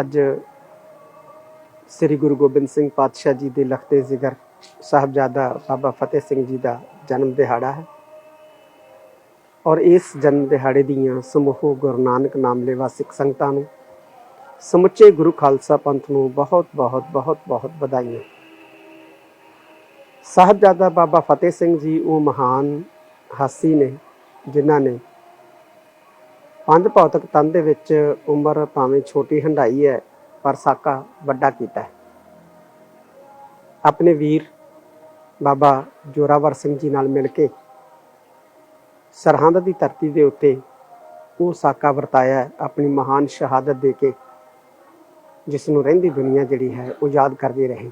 ਅੱਜ ਸ੍ਰੀ ਗੁਰੂ ਗੋਬਿੰਦ ਸਿੰਘ ਪਾਤਸ਼ਾਹ ਜੀ ਦੇ ਲਖਤੇ ਜ਼ਿਕਰ ਸਾਹਿਬਜ਼ਾਦਾ ਬਾਬਾ ਫਤਿਹ ਸਿੰਘ ਜੀ ਦਾ ਜਨਮ ਦਿਹਾੜਾ ਹੈ। ਔਰ ਇਸ ਜਨਮ ਦਿਹਾੜੇ ਦੀਆਂ ਸਮੂਹ ਗੁਰੂ ਨਾਨਕ ਨਾਮ ਲੈਵਾ ਸਿੱਖ ਸੰਗਤਾਂ ਨੂੰ, ਸਮੁੱਚੇ ਗੁਰੂ ਖਾਲਸਾ ਪੰਥ ਨੂੰ ਬਹੁਤ ਬਹੁਤ ਬਹੁਤ ਬਹੁਤ ਵਧਾਈਆਂ। ਸਾਹਿਬਜ਼ਾਦਾ ਬਾਬਾ ਫਤਿਹ ਸਿੰਘ ਜੀ ਉਹ ਮਹਾਨ ਹਾਸੀ ਨੇ, ਜਿਨ੍ਹਾਂ ਨੇ ਪੰਜ ਭੌਤਿਕ ਤਨ ਦੇ ਵਿੱਚ ਉਮਰ ਭਾਵੇਂ ਛੋਟੀ ਹੰਡਾਈ ਹੈ, ਪਰ ਸਾਕਾ ਵੱਡਾ ਕੀਤਾ ਹੈ। ਆਪਣੇ ਵੀਰ ਬਾਬਾ ਜੋਰਾਵਰ ਸਿੰਘ ਜੀ ਨਾਲ ਮਿਲ ਕੇ ਸਰਹੰਦ ਦੀ ਧਰਤੀ ਦੇ ਉੱਤੇ ਉਹ ਸਾਕਾ ਵਰਤਾਇਆ ਆਪਣੀ ਮਹਾਨ ਸ਼ਹਾਦਤ ਦੇ ਕੇ ਜਿਸ ਨੂੰ ਰਹਿੰਦੀ ਦੁਨੀਆ ਜਿਹੜੀ ਹੈ, ਉਹ ਯਾਦ ਕਰਦੀ ਰਹੇ।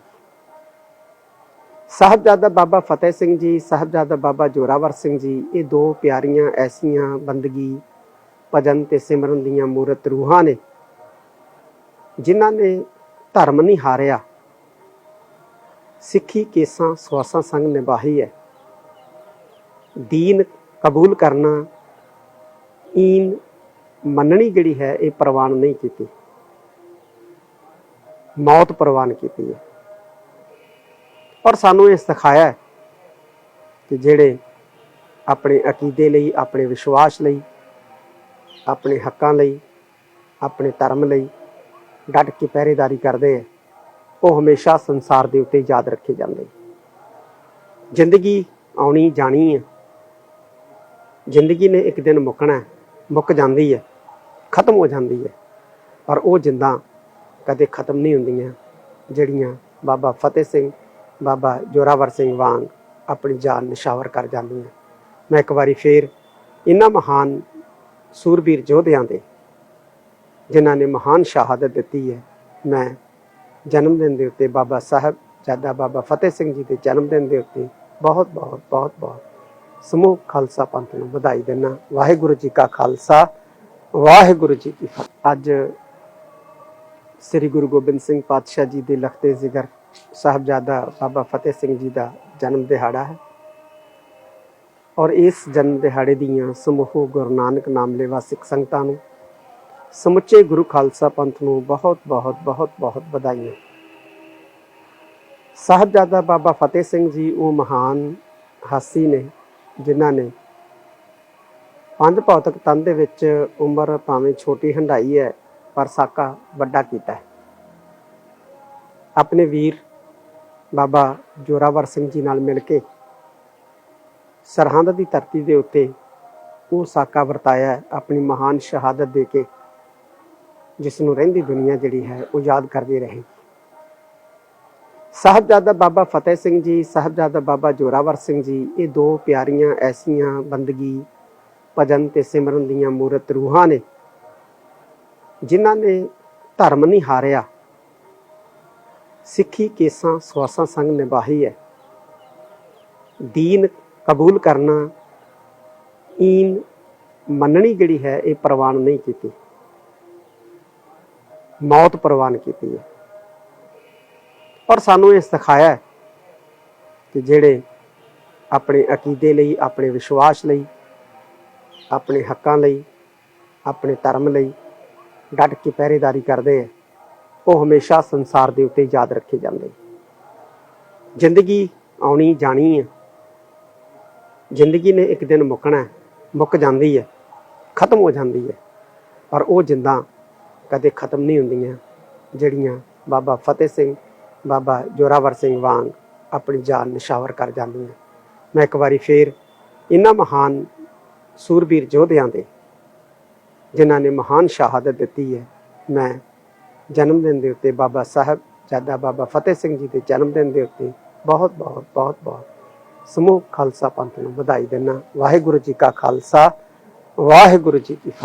ਸਾਹਿਬਜ਼ਾਦਾ ਬਾਬਾ ਫਤਿਹ ਸਿੰਘ ਜੀ, ਸਾਹਿਬਜ਼ਾਦਾ ਬਾਬਾ ਜੋਰਾਵਰ ਸਿੰਘ ਜੀ, ਇਹ ਦੋ ਪਿਆਰੀਆਂ ਐਸੀਆਂ ਬੰਦਗੀ ਭਜਨ ਤੇ ਸਿਮਰਨ ਦੀਆਂ ਮੂਰਤ ਰੂਹਾਂ ਨੇ, ਜਿਨ੍ਹਾਂ ਨੇ ਧਰਮ ਨਹੀਂ ਹਾਰਿਆ। ਸਿੱਖੀ ਕੇਸਾਂ ਸਵਾਸਾਂ ਸੰਗ ਨਿਭਾਹੀ ਹੈ। ਦੀਨ ਕਬੂਲ ਕਰਨਾ, ਈਨ ਮੰਨਣੀ ਜਿਹੜੀ ਹੈ, ਇਹ ਪ੍ਰਵਾਨ ਨਹੀਂ ਕੀਤੀ। ਮੌਤ ਪ੍ਰਵਾਨ ਕੀਤੀ ਹੈ। ਔਰ ਸਾਨੂੰ ਇਹ ਸਿਖਾਇਆ ਕਿ ਜਿਹੜੇ ਆਪਣੇ ਅਕੀਦੇ ਲਈ, ਆਪਣੇ ਵਿਸ਼ਵਾਸ ਲਈ ਆਪਣੇ ਹੱਕਾਂ ਲਈ, ਆਪਣੇ ਧਰਮ ਲਈ ਡਟ ਕੇ ਪਹਿਰੇਦਾਰੀ ਕਰਦੇ ਆ। ਉਹ ਹਮੇਸ਼ਾ ਸੰਸਾਰ ਦੇ ਉੱਤੇ ਯਾਦ ਰੱਖੇ ਜਾਂਦੇ। ਜ਼ਿੰਦਗੀ ਆਉਣੀ ਜਾਣੀ ਹੈ ਜ਼ਿੰਦਗੀ ਨੇ ਇੱਕ ਦਿਨ ਮੁੱਕਣਾ ਮੁੱਕ ਜਾਂਦੀ ਹੈ, ਖਤਮ ਹੋ ਜਾਂਦੀ ਹੈ। ਪਰ ਉਹ ਜਿੰਦਾਂ ਕਦੇ ਖਤਮ ਨਹੀਂ ਹੁੰਦੀਆਂ, ਜਿਹੜੀਆਂ ਬਾਬਾ ਫਤਿਹ ਸਿੰਘ, ਬਾਬਾ ਜੋਰਾਵਰ ਸਿੰਘ ਵਾਂਗ ਆਪਣੀ ਜਾਨ ਨਿਸ਼ਾਵਰ ਕਰ ਜਾਂਦੀਆਂ। ਮੈਂ ਇੱਕ ਵਾਰੀ ਫੇਰ ਇਹਨਾਂ ਮਹਾਨ ਸੂਰਬੀਰ ਯੋਧਿਆਂ ਦੇ, ਜਿਨ੍ਹਾਂ ਨੇ ਮਹਾਨ ਸ਼ਹਾਦਤ ਦਿੱਤੀ ਹੈ। ਮੈਂ ਜਨਮ ਦਿਨ ਦੇ ਉੱਤੇ ਬਾਬਾ ਸਾਹਿਬ ਜਾਦਾ ਬਾਬਾ ਫਤਿਹ ਸਿੰਘ ਜੀ ਦੇ ਜਨਮ ਦਿਨ ਦੇ ਉੱਤੇ ਬਹੁਤ ਬਹੁਤ ਬਹੁਤ ਬਹੁਤ ਸਮੂਹ ਖਾਲਸਾ ਪੰਥ ਨੂੰ ਵਧਾਈ ਦਿੰਦਾ ਵਾਹਿਗੁਰੂ ਜੀ ਕਾ ਖਾਲਸਾ, ਵਾਹਿਗੁਰੂ ਜੀ ਕੀ ਫਤਿਹ। ਅੱਜ ਸ੍ਰੀ ਗੁਰੂ ਗੋਬਿੰਦ ਸਿੰਘ ਪਾਤਸ਼ਾਹ ਜੀ ਦੇ ਲਖਤੇ ਜ਼ਿਕਰ ਸਾਹਿਬਜ਼ਾਦਾ ਬਾਬਾ ਫਤਿਹ ਸਿੰਘ ਜੀ ਦਾ ਜਨਮ ਦਿਹਾੜਾ ਹੈ। ਔਰ ਇਸ ਜਨਮ ਦਿਹਾੜੇ ਦੀਆਂ ਸਮੂਹ ਗੁਰੂ ਨਾਨਕ ਨਾਮ ਲੈਵਾ ਸਿੱਖ ਸੰਗਤਾਂ ਨੂੰ, ਸਮੁੱਚੇ ਗੁਰੂ ਖਾਲਸਾ ਪੰਥ ਨੂੰ ਬਹੁਤ ਬਹੁਤ ਬਹੁਤ ਬਹੁਤ ਵਧਾਈਆਂ। ਸਾਹਿਬਜ਼ਾਦਾ ਬਾਬਾ ਫਤਿਹ ਸਿੰਘ ਜੀ ਉਹ ਮਹਾਨ ਹਾਸੀ ਨੇ, ਜਿਨ੍ਹਾਂ ਨੇ ਪੰਜ ਭੌਤਿਕ ਤਨ ਦੇ ਵਿੱਚ ਉਮਰ ਭਾਵੇਂ ਛੋਟੀ ਹੰਡਾਈ ਹੈ, ਪਰ ਸਾਕਾ ਵੱਡਾ ਕੀਤਾ ਹੈ। ਆਪਣੇ ਵੀਰ ਬਾਬਾ ਜੋਰਾਵਰ ਸਿੰਘ ਜੀ ਨਾਲ ਮਿਲ ਕੇ ਸਰਹੰਦ ਦੀ ਧਰਤੀ ਦੇ ਉੱਤੇ ਉਹ ਸਾਕਾ ਵਰਤਾਇਆ ਆਪਣੀ ਮਹਾਨ ਸ਼ਹਾਦਤ ਦੇ ਕੇ ਜਿਸ ਨੂੰ ਰਹਿੰਦੀ ਦੁਨੀਆ ਜਿਹੜੀ ਹੈ, ਉਹ ਯਾਦ ਕਰਦੀ ਰਹੇ। ਸਾਹਿਬਜ਼ਾਦਾ ਬਾਬਾ ਫਤਿਹ ਸਿੰਘ ਜੀ, ਸਾਹਿਬਜ਼ਾਦਾ ਬਾਬਾ ਜੋਰਾਵਰ ਸਿੰਘ ਜੀ, ਇਹ ਦੋ ਪਿਆਰੀਆਂ ਐਸੀਆਂ ਬੰਦਗੀ, ਭਜਨ ਤੇ ਸਿਮਰਨ ਦੀਆਂ ਮੂਰਤ ਰੂਹਾਂ ਨੇ, ਜਿਨ੍ਹਾਂ ਨੇ ਧਰਮ ਨਹੀਂ ਹਾਰਿਆ। ਸਿੱਖੀ ਕੇਸਾਂ, ਸਵਾਸਾਂ ਸੰਗ ਨਿਭਾਈ ਹੈ। ਦੀਨ ਕਬੂਲ ਕਰਨਾ, ਈਨ ਮੰਨਣੀ ਜਿਹੜੀ ਹੈ, ਇਹ ਪ੍ਰਵਾਨ ਨਹੀਂ ਕੀਤੀ। ਮੌਤ ਪ੍ਰਵਾਨ ਕੀਤੀ ਹੈ। ਔਰ ਸਾਨੂੰ ਇਹ ਸਿਖਾਇਆ ਕਿ ਜਿਹੜੇ ਆਪਣੇ ਅਕੀਦੇ ਲਈ, ਆਪਣੇ ਵਿਸ਼ਵਾਸ ਲਈ, ਆਪਣੇ ਹੱਕਾਂ ਲਈ, ਆਪਣੇ ਧਰਮ ਲਈ ਡਟ ਕੇ ਪਹਿਰੇਦਾਰੀ ਕਰਦੇ ਆ ਉਹ ਹਮੇਸ਼ਾ ਸੰਸਾਰ ਦੇ ਉੱਤੇ ਯਾਦ ਰੱਖੇ ਜਾਂਦੇ। ਜ਼ਿੰਦਗੀ ਆਉਣੀ ਜਾਣੀ ਹੈ। ਜ਼ਿੰਦਗੀ ਨੇ ਇੱਕ ਦਿਨ ਮੁੱਕਣਾ ਮੁੱਕ ਜਾਂਦੀ ਹੈ, ਖਤਮ ਹੋ ਜਾਂਦੀ ਹੈ। ਪਰ ਉਹ ਜਿੰਦਾਂ ਕਦੇ ਖਤਮ ਨਹੀਂ ਹੁੰਦੀਆਂ, ਜਿਹੜੀਆਂ ਬਾਬਾ ਫਤਿਹ ਸਿੰਘ, ਬਾਬਾ ਜੋਰਾਵਰ ਸਿੰਘ ਵਾਂਗ ਆਪਣੀ ਜਾਨ ਨਿਸ਼ਾਵਰ ਕਰ ਜਾਂਦੀਆਂ। ਮੈਂ ਇੱਕ ਵਾਰੀ ਫੇਰ ਇਹਨਾਂ ਮਹਾਨ ਸੂਰਬੀਰ ਯੋਧਿਆਂ ਦੇ, ਜਿਨ੍ਹਾਂ ਨੇ ਮਹਾਨ ਸ਼ਹਾਦਤ ਦਿੱਤੀ ਹੈ, ਮੈਂ ਜਨਮ ਦਿਨ ਦੇ ਉੱਤੇ ਬਾਬਾ ਸਾਹਿਬ ਜਾਦਾ ਬਾਬਾ ਫਤਿਹ ਸਿੰਘ ਜੀ ਦੇ ਜਨਮ ਦਿਨ ਦੇ ਉੱਤੇ ਬਹੁਤ ਬਹੁਤ ਬਹੁਤ ਬਹੁਤ ਸਮੂਹ ਖਾਲਸਾ ਪੰਥ ਨੂੰ ਵਧਾਈ ਦਿੰਦਾ। ਵਾਹਿਗੁਰੂ ਜੀ ਕਾ ਖਾਲਸਾ ਵਾਹਿਗੁਰੂ ਜੀ ਕੀ ਫਤਿਹ।